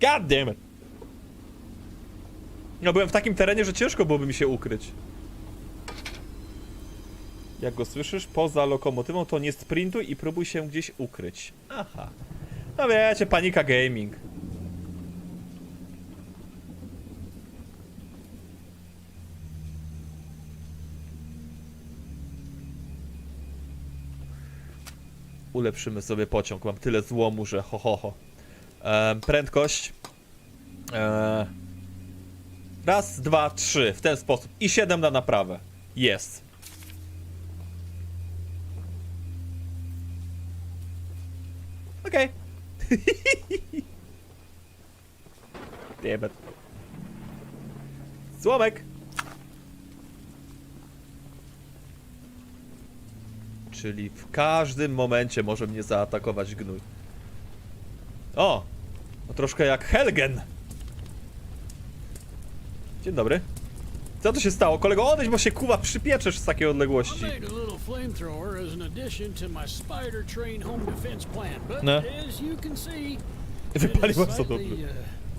God damn it. No byłem w takim terenie, że ciężko byłoby mi się ukryć. Jak go słyszysz poza lokomotywą, to nie sprintuj i próbuj się gdzieś ukryć. Aha. No wiecie, panika gaming. Ulepszymy sobie pociąg. Mam tyle złomu, że ho ho ho. Em, prędkość. E, raz, dwa, trzy. W ten sposób. I siedem na naprawę. Jest. It. Złomek. Czyli w każdym momencie może mnie zaatakować gnój. O! No troszkę jak Helgen. Dzień dobry. Co to się stało? Kolego, odejdź, bo się kuwa przypieczesz z takiej odległości. No. Wypaliłem co dobry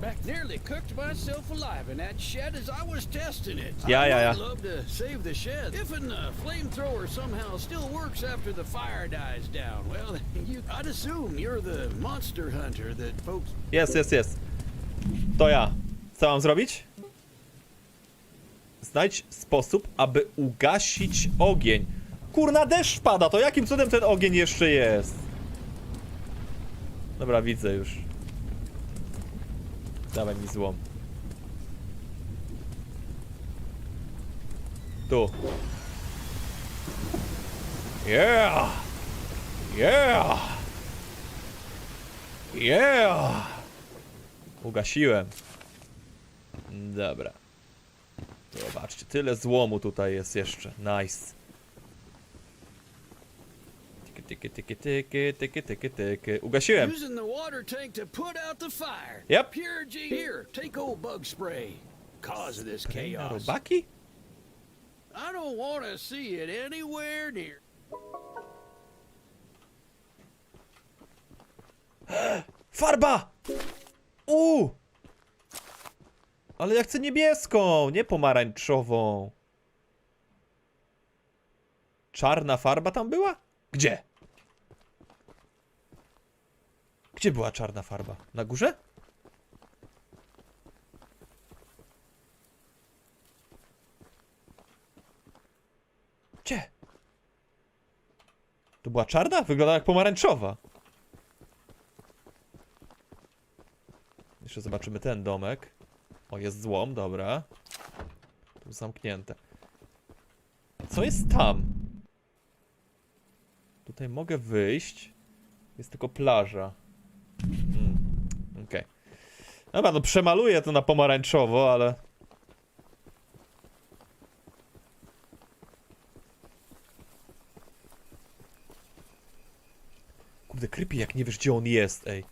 back nearly cooked myself alive in that shed as I was testing it. Yeah, I'd yeah, yeah. love to save the shed. If an uh, flamethrower somehow still works after the fire dies down, well, you, I'd assume you're the monster hunter that folks Jest, jest, jest. To ja. Co mam zrobić? Znajdź sposób, aby ugasić ogień. Kurna, deszcz pada, to jakim cudem ten ogień jeszcze jest? Dobra, widzę już. Dawaj mi złom. Tu. Yeah! Yeah! Yeah! Ugasiłem. Dobra. Zobaczcie, tyle złomu tutaj jest jeszcze. Nice. Tyky, tyky, tyky, tyky, tyky, tyky. Ugasiłem. using the water tank to put out the fire. Yep. Pure G here, take old bug spray. Cause of this na chaos. robaki? I don't want to see it anywhere near. Farba! U! Ale ja chcę niebieską, nie pomarańczową. Czarna farba tam była? Gdzie? Gdzie była czarna farba? Na górze? Gdzie? To była czarna? Wygląda jak pomarańczowa. Jeszcze zobaczymy ten domek. O, jest złom, dobra. Tu zamknięte. Co jest tam? Tutaj mogę wyjść. Jest tylko plaża. Dobra, no przemaluję to na pomarańczowo, ale... Kurde, creepy jak nie wiesz gdzie on jest, ej.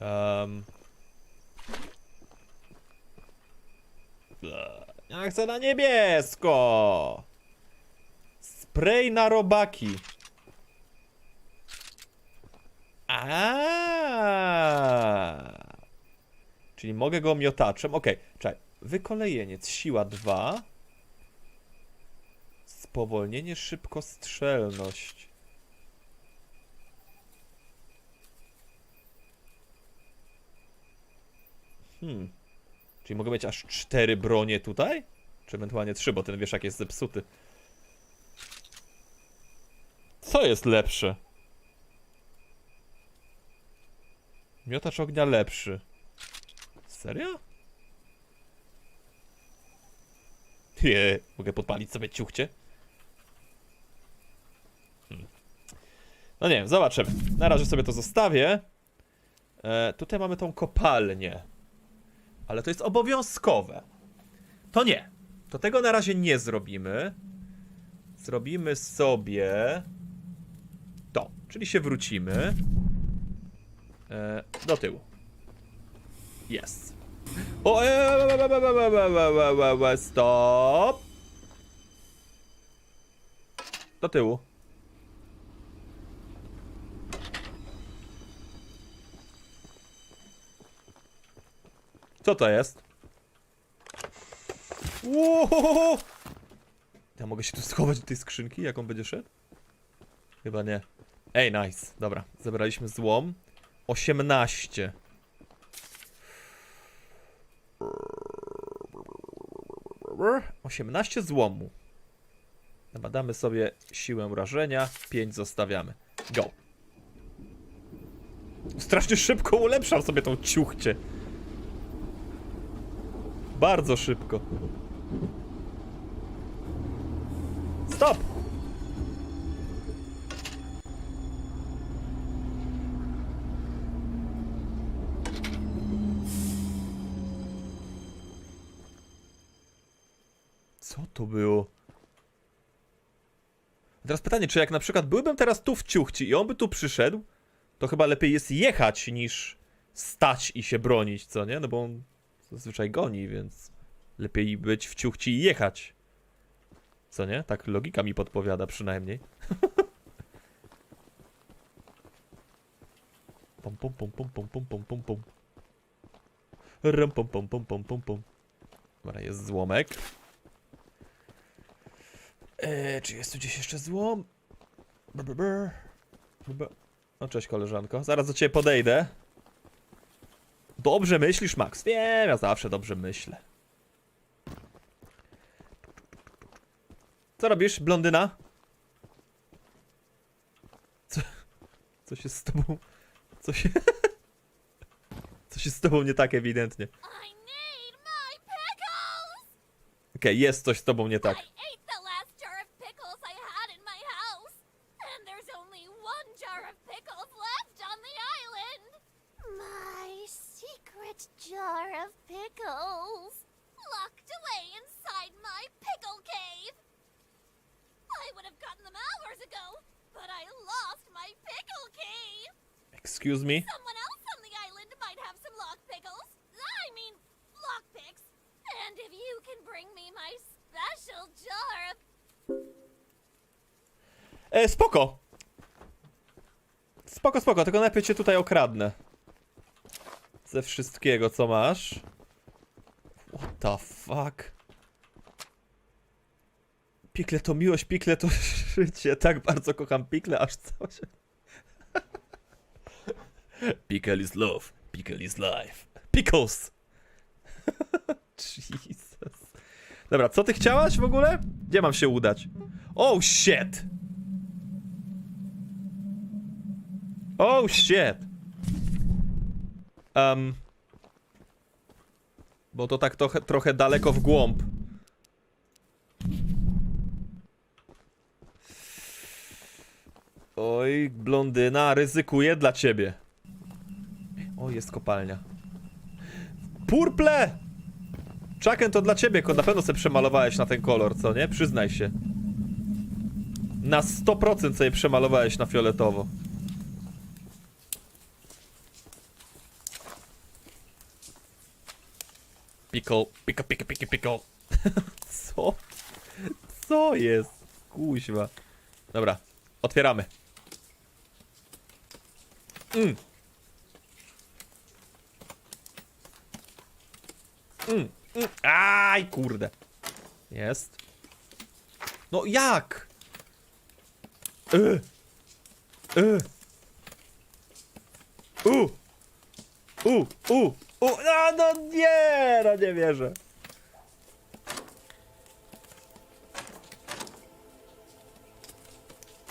Um. Ja chcę na niebiesko! Spray na robaki. A. Czyli mogę go miotaczem. Okej, czekaj. Wykolejeniec, siła 2. Spowolnienie, szybkostrzelność. Hmm. Czyli mogę mieć aż cztery bronie tutaj? Czy ewentualnie trzy, bo ten wieszak jest zepsuty. Co jest lepsze? Miotacz ognia lepszy. Serio? Nie, mogę podpalić sobie ciuchcie? Hmm. No nie wiem, zobaczymy. Na razie sobie to zostawię. E, tutaj mamy tą kopalnię. Ale to jest obowiązkowe. To nie. To tego na razie nie zrobimy. Zrobimy sobie to, czyli się wrócimy e, do tyłu. Jest. O, e, stop. Do tyłu. Co to jest? Uhoho! Ja mogę się tu schować do tej skrzynki, jaką będzie szedł? Chyba nie. Ej, nice. Dobra, zebraliśmy złom. 18. Osiemnaście złomu. Dobra, damy sobie siłę rażenia. 5 zostawiamy. Go. Strasznie szybko ulepszam sobie tą ciuchcie. Bardzo szybko. Stop! Co to było? Teraz pytanie, czy jak na przykład byłbym teraz tu w ciuchci i on by tu przyszedł, to chyba lepiej jest jechać niż stać i się bronić, co nie? No bo on zazwyczaj goni, więc lepiej być w ciuchci i jechać. Co nie? Tak logika mi podpowiada przynajmniej. pom pom pom pom pom pom pom pom pom. Ram pom pom pom pom pom pom. Dobra, jest złomek. Eee, czy jest tu gdzieś jeszcze złom? Brr, brr, brr. Chyba... No cześć koleżanko, zaraz do ciebie podejdę. Dobrze myślisz, Max? Wiem, ja zawsze dobrze myślę. Co robisz, blondyna? Co, co się z tobą... Co się... Co się z tobą nie tak ewidentnie? Okej, jest coś z tobą nie tak. I ate the last jar of pickles I had in my house, and there's only one jar of pickles left on the island. My secret jar of pickles, locked away inside my pickle cave. I would have gotten them hours ago, but I lost my pickle cave. Excuse me? Someone else on the island might have some lock pickles. I mean, lock picks. And if you can bring me my special jar of E, spoko. Spoko, spoko, tylko najpierw cię tutaj okradnę. Ze wszystkiego, co masz. What the fuck? Pikle to miłość, pikle to życie. Tak bardzo kocham pikle, aż cało się... Pickle is love, pickle is life. Pickles! Jesus. Dobra, co ty chciałaś w ogóle? Gdzie mam się udać? Oh shit! Oh shit! Um. Bo to tak trochę, trochę daleko w głąb. Oj, blondyna, ryzykuję dla ciebie. O, jest kopalnia. Purple! Chucken, to dla ciebie, na pewno sobie przemalowałeś na ten kolor, co nie? Przyznaj się. Na 100% sobie przemalowałeś na fioletowo. Pickle, pickle, pickle, pickle, pickle. Co? Co jest? Kuźwa. Dobra, otwieramy. Mm. Mm, mm. Aj, kurde. Jest. No jak? Y. Y. U. U. U. U. No, no nie, no nie wierzę.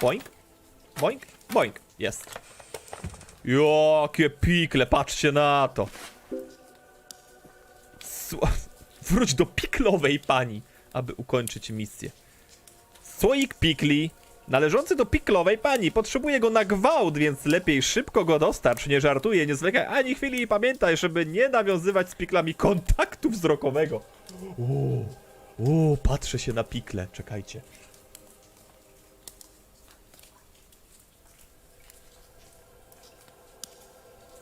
Boink. Boink. Boink. Jest. Jakie pikle, patrzcie na to. Wróć do piklowej pani, aby ukończyć misję. Słoik pikli, należący do piklowej pani. Potrzebuję go na gwałt, więc lepiej szybko go dostarcz. Nie żartuję, nie zwlekaj ani chwili i pamiętaj, żeby nie nawiązywać z piklami kontaktu wzrokowego. O, patrzę się na pikle, czekajcie.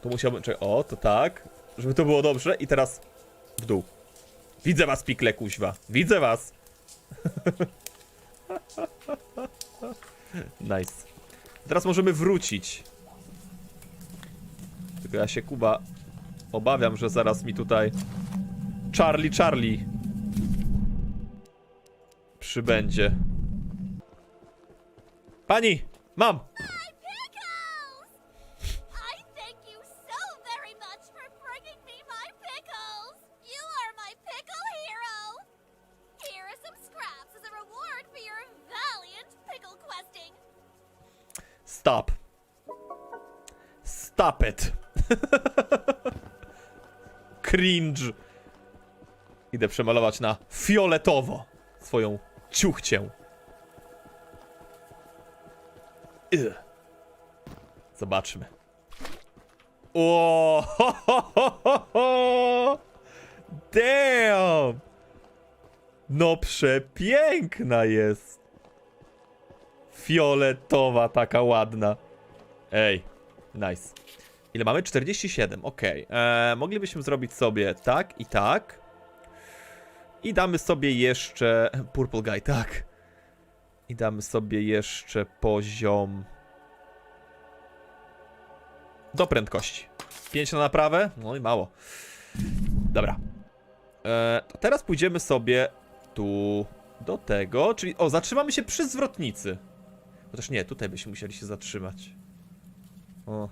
Tu musiałbym, czekaj, o, to tak, żeby to było dobrze i teraz w dół. Widzę was, pikle kuźwa. Widzę was. nice. Teraz możemy wrócić. Tylko ja się, Kuba, obawiam, że zaraz mi tutaj Charlie Charlie przybędzie. Pani, mam! Stop. Stop it. Cringe. Idę przemalować na fioletowo swoją ciuchcię. Ugh. Zobaczmy. O, ho, ho, ho, ho. Damn! No przepiękna jest. Fioletowa, taka ładna. Ej, nice. Ile mamy? 47, okej. Eee, Moglibyśmy zrobić sobie tak i tak. I damy sobie jeszcze... Purple Guy, tak. I damy sobie jeszcze poziom... Do prędkości. 5 na naprawę? No i mało. Dobra. To teraz pójdziemy sobie tu do tego, czyli... O, zatrzymamy się przy zwrotnicy. Chociaż nie, tutaj byśmy musieli się zatrzymać. O.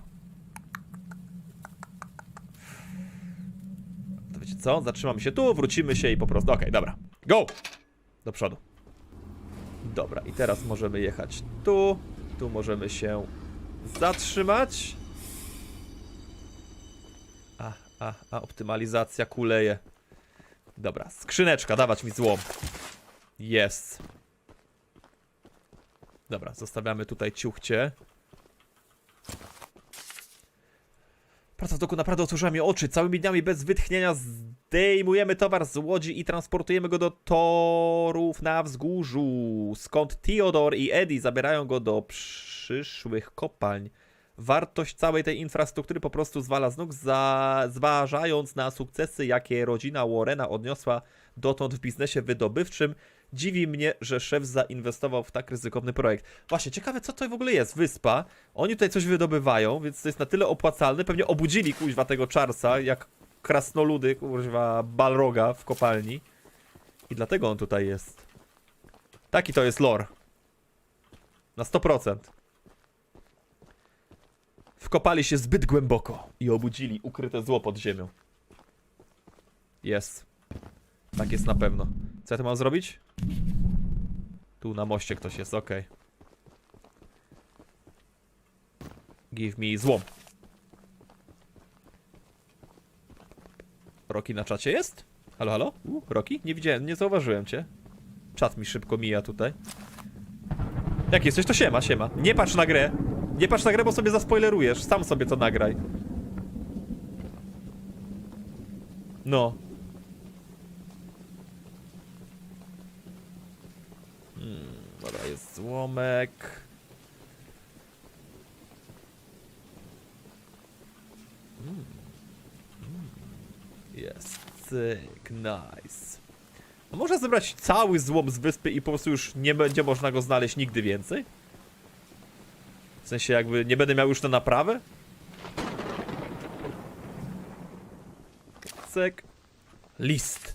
To wiecie co? Zatrzymamy się tu, wrócimy się i po prostu... Okej, dobra. Go! Do przodu. Dobra, i teraz możemy jechać tu. Tu możemy się zatrzymać. A, a, a, optymalizacja kuleje. Dobra, skrzyneczka, dawać mi złom. Jest. Dobra, zostawiamy tutaj ciuchcie. Praca w doku naprawdę otworzyła mi oczy. Całymi dniami bez wytchnienia zdejmujemy towar z łodzi i transportujemy go do torów na wzgórzu, skąd Theodor i Eddie zabierają go do przyszłych kopalń. Wartość całej tej infrastruktury po prostu zwala z nóg, za... zważając na sukcesy, jakie rodzina Warrena odniosła dotąd w biznesie wydobywczym. Dziwi mnie, że szef zainwestował w tak ryzykowny projekt. Właśnie, ciekawe co to w ogóle jest. Wyspa. Oni tutaj coś wydobywają, więc to jest na tyle opłacalne. Pewnie obudzili kuźwa tego Charlesa, jak krasnoludy, kuźwa, Balroga w kopalni. I dlatego on tutaj jest. Taki to jest lore. Na 100%. Wkopali się zbyt głęboko i obudzili ukryte zło pod ziemią. Jest. Tak jest na pewno. Co ja tu mam zrobić? Tu na moście ktoś jest, okej. Give me złom. Roki na czacie jest? Halo, halo? Roki? Nie widziałem, nie zauważyłem cię. Czat mi szybko mija tutaj. Jak jesteś, to siema, siema. Nie patrz na grę. Nie patrz na grę, bo sobie zaspoilerujesz. Sam sobie to nagraj. No. Hmm, dobra, jest złomek. Mm. Mm. Jest cyk, nice. A można zebrać cały złom z wyspy i po prostu już nie będzie można go znaleźć nigdy więcej? W sensie jakby nie będę miał już na naprawę? Cyk. List.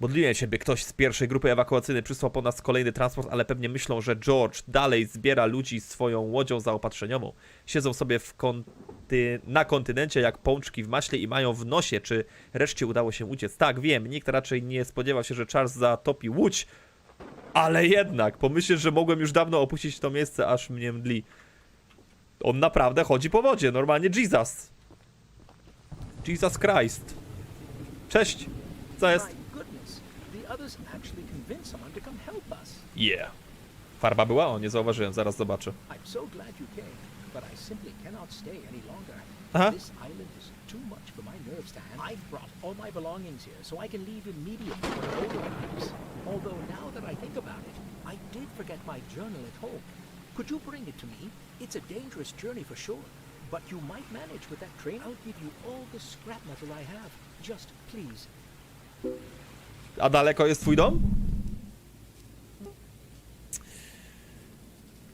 Modliłem się, by ktoś z pierwszej grupy ewakuacyjnej przysłał po nas kolejny transport, ale pewnie myślą, że George dalej zbiera ludzi swoją łodzią zaopatrzeniową. Siedzą sobie konty... na kontynencie jak pączki w maśle i mają w nosie, czy reszcie udało się uciec. Tak, wiem, nikt raczej nie spodziewał się, że Charles zatopi łódź, ale jednak, pomyśleć, że mogłem już dawno opuścić to miejsce, aż mnie mdli. On naprawdę chodzi po wodzie, normalnie Jesus. Jesus Christ. Cześć, co jest? My goodness, the others actually convinced someone to come help us. Yeah. Farba była? O, nie zauważyłem, zaraz zobaczę. I'm so glad you came, but I simply cannot stay any longer. Aha. This island is too much for my nerves to handle. I've brought all my belongings here so I can leave immediately when the boat arrives. Although now that I think about it, I did forget my journal at home. Could you bring it to me? It's a dangerous journey for sure, but you might manage with that train. I'll give you all the scrap metal I have. Just please, A daleko jest twój dom?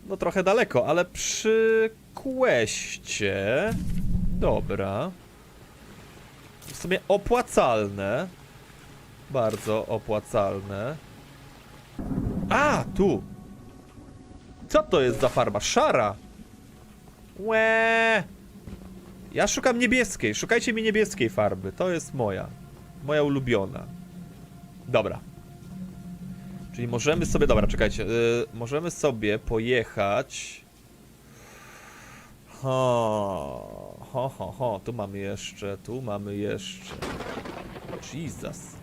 No trochę daleko, ale przy kłeście. Dobra. w sumie opłacalne. Bardzo opłacalne. A, tu. Co to jest za farba? Szara. Łe. Ja szukam niebieskiej. Szukajcie mi niebieskiej farby. To jest moja. Moja ulubiona. Dobra. Czyli możemy sobie. Dobra, czekajcie. Yy, możemy sobie pojechać. Ho, ho, ho, ho. Tu mamy jeszcze. Tu mamy jeszcze. Jesus.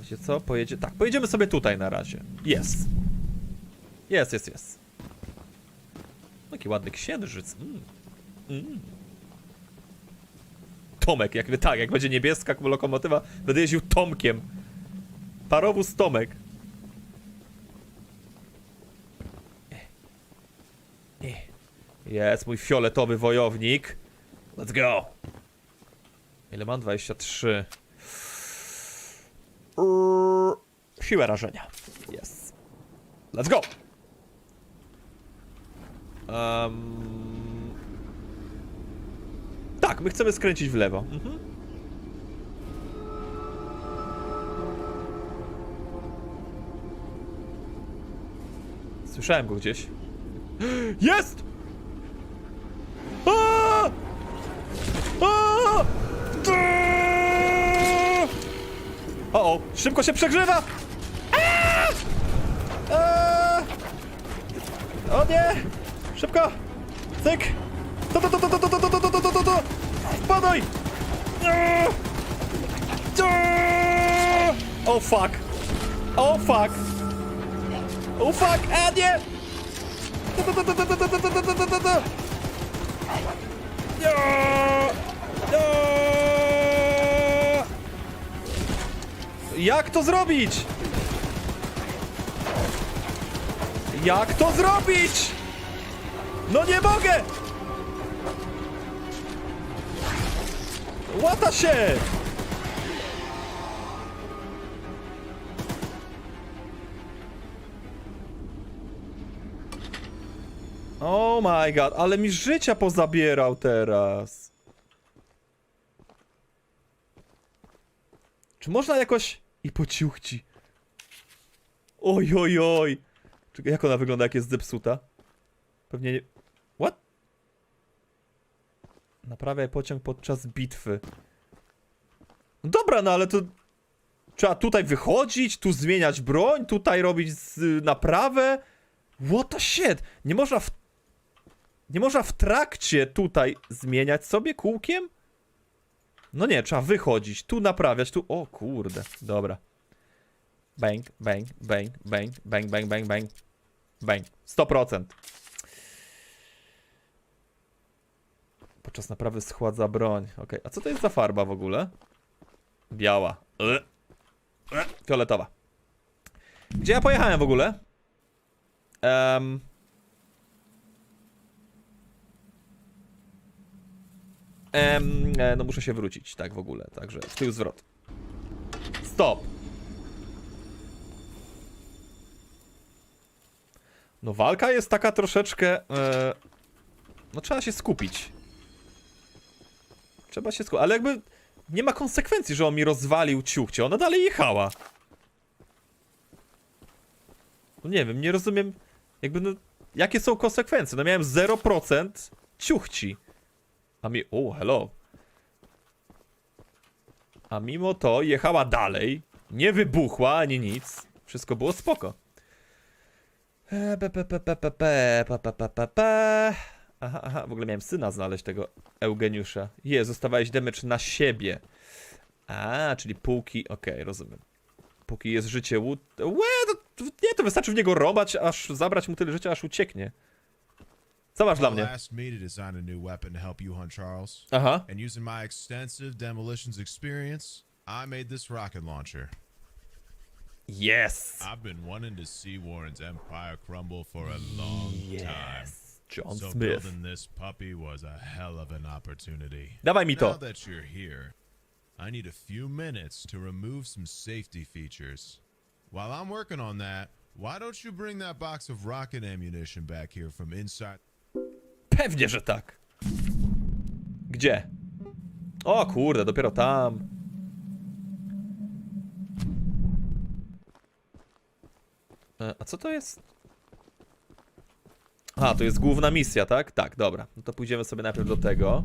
Wiecie co? Pojedzie. Tak, pojedziemy sobie tutaj na razie. Jest. Jest, jest, jest. Jaki ładny księżyc. Mm. Mm. Tomek, jak tak, jak będzie niebieska lokomotywa, będę jeździł Tomkiem. Parowóz Tomek. Jest mój fioletowy wojownik. Let's go. Ile mam? 23. Urr, Siłę rażenia. Jest. Let's go. Um... Tak, my chcemy skręcić w lewo. Mhm. Słyszałem go gdzieś. Jest! O, o, szybko się przegrzewa! O nie! Szybko! Cyk! To, to, to, to, to, to, to, to, to, Spadaj! O oh, fuck! O oh, fuck! O oh, fuck! A nie! Jak to zrobić? Jak to zrobić? No nie mogę! Łata się! Oh my god, ale mi życia pozabierał teraz. Czy można jakoś... I pociuchci. Oj, oj, oj. Czekaj, jak ona wygląda, jak jest zepsuta? Pewnie nie... Naprawiaj pociąg podczas bitwy. Dobra, no ale to... Trzeba tutaj wychodzić, tu zmieniać broń, tutaj robić z, naprawę. What the shit? Nie można w... Nie można w trakcie tutaj zmieniać sobie kółkiem? No nie, trzeba wychodzić, tu naprawiać, tu... O kurde, dobra. Bang, bang, bang, bang, bang, bang, bang, bang. Bang. 100%. Podczas naprawy schładza broń. Okej, a co to jest za farba w ogóle? Biała. Ue. Ue. Fioletowa. Gdzie ja pojechałem w ogóle? Em, e, no muszę się wrócić, tak w ogóle, także w tył zwrot. Stop! No walka jest taka troszeczkę... E, no trzeba się skupić. Trzeba się skupić, ale jakby nie ma konsekwencji, że on mi rozwalił ciuchcie, ona dalej jechała. No nie wiem, nie rozumiem, jakby no, jakie są konsekwencje? No miałem 0% ciuchci. A mi... O, hello. A mimo to jechała dalej, nie wybuchła ani nic. Wszystko było spoko. E, pe, pe, pe, pe, pe, pe, pe, pe, pe, pe. Aha, aha, w ogóle miałem syna znaleźć tego Eugeniusza. Je, zostawałeś damage na siebie. A, czyli póki, okej, rozumiem. Póki jest życie łód... Łe, to, nie, to wystarczy w niego robać, aż zabrać mu tyle życia, aż ucieknie. Co masz dla mnie? Aha. And using my extensive demolitions experience, I made this rocket launcher. Yes! I've been wanting to see Warren's empire crumble for a long time. John So Smith. building this puppy was a hell of an opportunity. Dawaj mi Now to. that you're here, I need a few minutes to remove some safety features. While I'm working on that, why don't you bring that box of rocket ammunition back here from inside? Pewnie, że tak. Gdzie? O kurde, dopiero tam. E, A co to jest? A, to jest główna misja, tak? Tak, dobra. No to pójdziemy sobie najpierw do tego.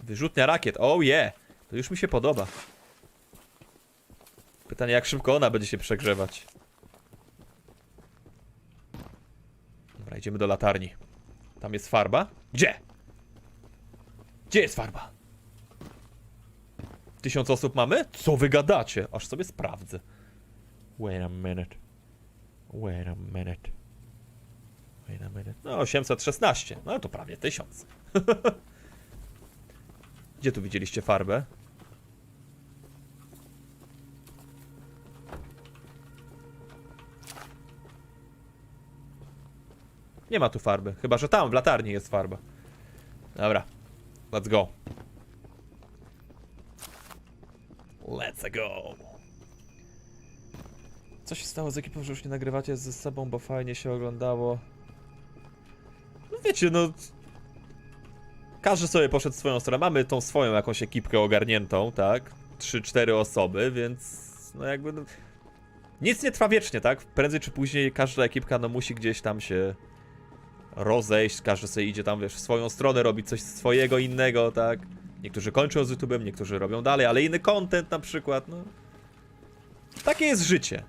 Wyrzutnia rakiet. Oh yeah! To już mi się podoba. Pytanie, jak szybko ona będzie się przegrzewać. Dobra, idziemy do latarni. Tam jest farba. Gdzie? Gdzie jest farba? Tysiąc osób mamy? Co wy gadacie? Aż sobie sprawdzę. Wait a minute. Wait a minute. Wait a minute. No, 816. No to prawie 1000. Gdzie tu widzieliście farbę? Nie ma tu farby. Chyba, że tam w latarni jest farba. Dobra. Let's go. Let's go. Co się stało z ekipą, że już nie nagrywacie ze sobą, bo fajnie się oglądało? Wiecie, no... Każdy sobie poszedł swoją stronę. Mamy tą swoją jakąś ekipkę ogarniętą, tak? 3-4 osoby, więc... No jakby... No... Nic nie trwa wiecznie, tak? Prędzej czy później każda ekipka no musi gdzieś tam się rozejść, każdy sobie idzie tam, wiesz, w swoją stronę, robić coś swojego, innego, tak? Niektórzy kończą z YouTube'em, niektórzy robią dalej, ale inny content na przykład, no. Takie jest życie.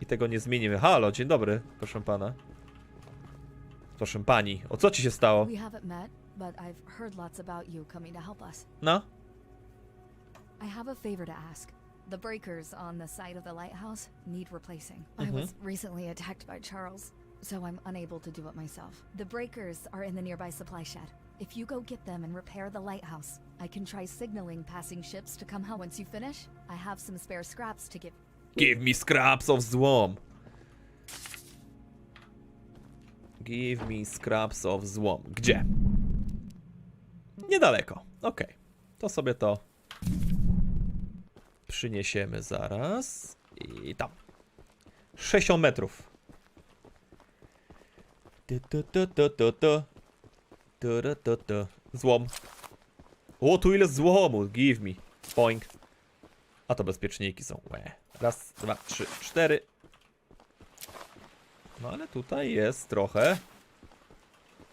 I tego nie zmienimy. Halo, dzień dobry, proszę pana. Proszę pani, o co ci się stało? We haven't met, but I've heard lots about you coming to help us. No? I have a favor to ask. The breakers on the side of the lighthouse need replacing. I Mhm. was recently attacked by Charles, so I'm unable to do it myself. The breakers are in the nearby supply shed. If you go get them and repair the lighthouse, I can try signaling passing ships to come help. Once you finish, I have some spare scraps to give. Give me scraps of złom. Give me scraps of złom. Gdzie? Niedaleko. Okej. To sobie to przyniesiemy zaraz. I tam. 60 metrów. Złom. O, tu ile złomu. Give me. Boing. A to bezpieczniki są. Raz, dwa, trzy, cztery. No ale tutaj jest trochę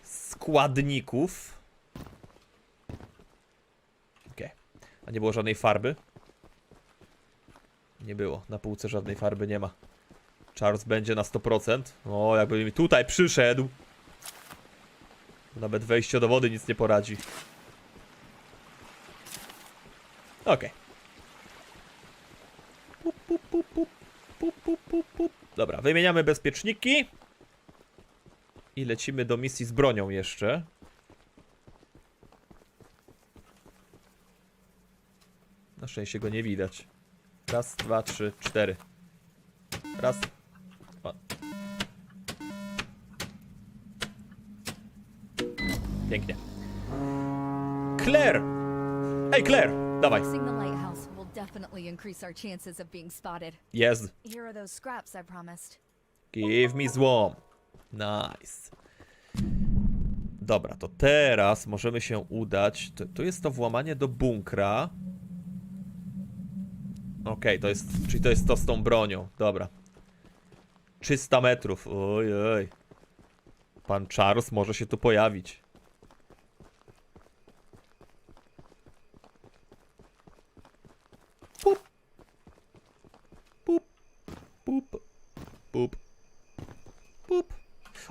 składników. Okej. A nie było żadnej farby? Nie było. Na półce żadnej farby nie ma. Charles będzie na 100%. O, jakby mi tutaj przyszedł. Nawet wejście do wody nic nie poradzi. Okej. Pup, pup, pup, pup, pup, pup, pup, pup. Dobra, wymieniamy bezpieczniki. I lecimy do misji z bronią jeszcze. Na szczęście go nie widać. Raz, dwa, trzy, cztery. Raz. Dwa. Pięknie. Claire! Ej, Claire! Dawaj. Definitely increase our chances of being spotted. Jest. Here are those scraps I promised. Give me złom. Nice. Dobra, to teraz możemy się udać. To, to jest to włamanie do bunkra. Okej, to jest. Czyli to jest to z tą bronią. Dobra. 300 metrów. Oj, oj. Pan Charles może się tu pojawić. Pup. Pup. Pup.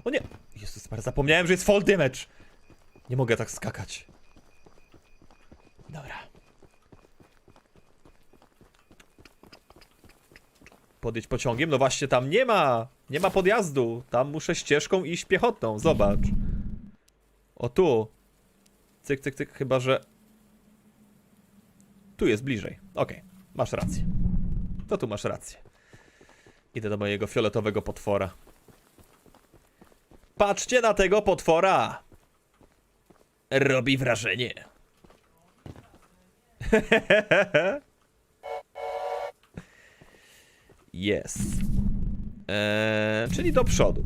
O nie! Jezus Maria, zapomniałem, że jest fall damage. Nie mogę tak skakać. Dobra. Podjedź pociągiem? No właśnie, tam nie ma. Nie ma podjazdu. Tam muszę ścieżką iść piechotną. Zobacz. O tu. Cyk, cyk, cyk. Chyba, że... Tu jest bliżej. Okej. Masz rację. To tu masz rację. Idę do mojego fioletowego potwora. Patrzcie na tego potwora! Robi wrażenie. Jest. Eee, czyli do przodu.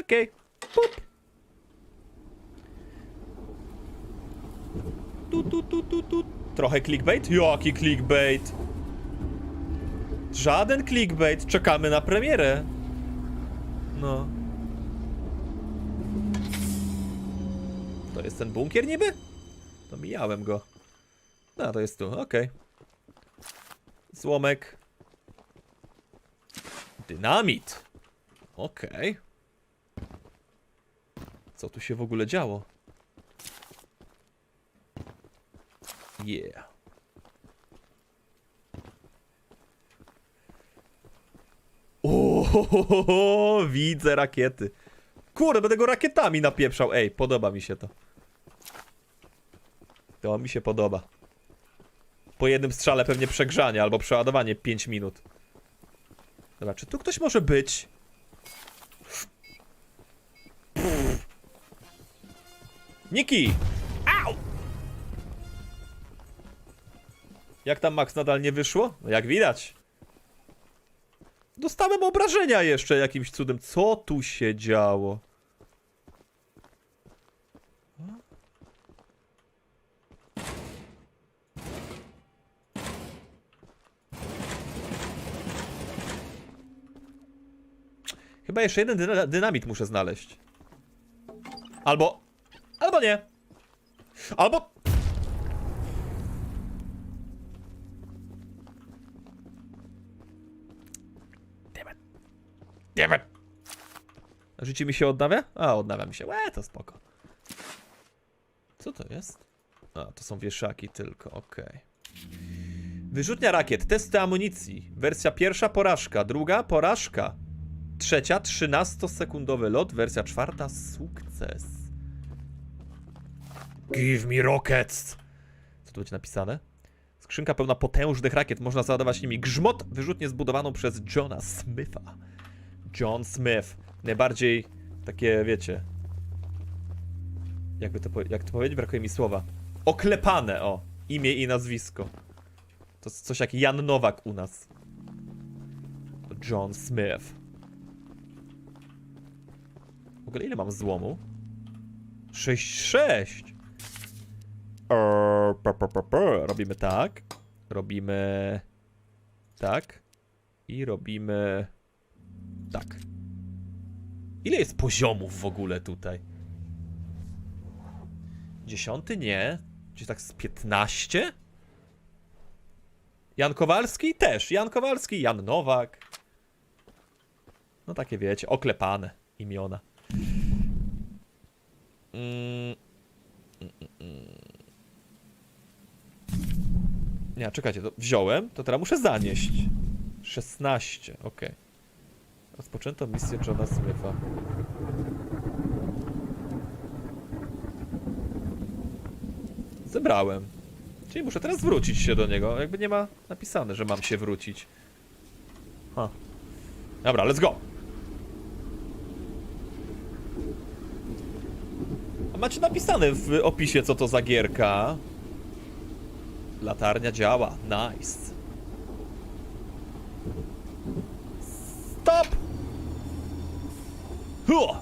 Okej. Pup. tu, tu, tu, tu, tu. Trochę clickbait? Jaki clickbait? Żaden clickbait. Czekamy na premierę. No. To jest ten bunkier niby? To mijałem go. No, to jest tu, okej. Złomek. Dynamit. Okej. Co tu się w ogóle działo? Yeah. O, widzę rakiety. Kurde, będę go rakietami napieprzał. Ej, podoba mi się to. To mi się podoba. Po jednym strzale pewnie przegrzanie albo przeładowanie 5 minut. Dobra, czy tu ktoś może być? Pff. Niki! Au! Jak tam Max nadal nie wyszło? No jak widać. Dostałem obrażenia jeszcze jakimś cudem. Co tu się działo? Chyba jeszcze jeden dyna dynamit muszę znaleźć. Albo... Albo nie. Albo... It. A Życie mi się odnawia? A, odnawia mi się. Łe, to spoko. Co to jest? A, to są wieszaki tylko, okej. Wyrzutnia rakiet, testy amunicji. Wersja pierwsza porażka, druga porażka. Trzecia 13-sekundowy lot, wersja czwarta sukces. Give me rockets! Co tu będzie napisane? Skrzynka pełna potężnych rakiet, można załadować nimi grzmot, wyrzutnie zbudowaną przez Johna Smitha. John Smith. Najbardziej takie, wiecie... Jakby to, jak to powiedzieć? Brakuje mi słowa. Oklepane, o. Imię i nazwisko. To coś jak Jan Nowak u nas. John Smith. W ogóle ile mam złomu? 6-6. Eee, pa, pa, pa, pa. Robimy tak. Robimy tak. I robimy tak. Ile jest poziomów w ogóle tutaj? Dziesiąty nie. Gdzieś tak z 15? Jan Kowalski też. Jan Kowalski, Jan Nowak. No takie wiecie, oklepane imiona. Mm. Nie, czekajcie, to wziąłem, to teraz muszę zanieść. 16, okej. Rozpoczęto misję Johna Smitha. Zebrałem. Czyli muszę teraz wrócić się do niego. Jakby nie ma napisane, że mam się wrócić. Ha. Dobra, let's go. A macie napisane w opisie, co to za gierka. Latarnia działa. Nice. Stop! Huh!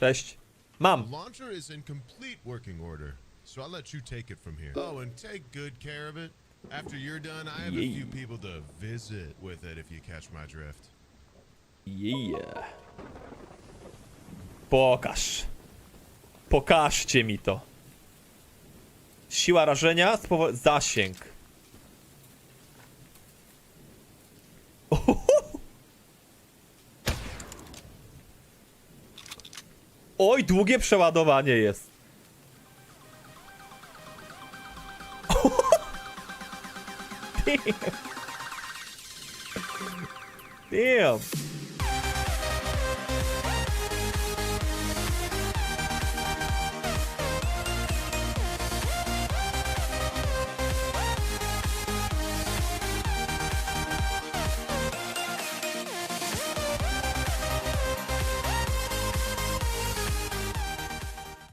Cześć. Mam. Launcher is in complete working order, so I'll let you take it from here. Oh, and take good care of it. After you're done, I have a few people to visit with it if you catch my drift. Yeah. Pokaż. Pokażcie mi to. Siła rażenia, zasięg. Oj, długie przeładowanie jest. Damn. Damn.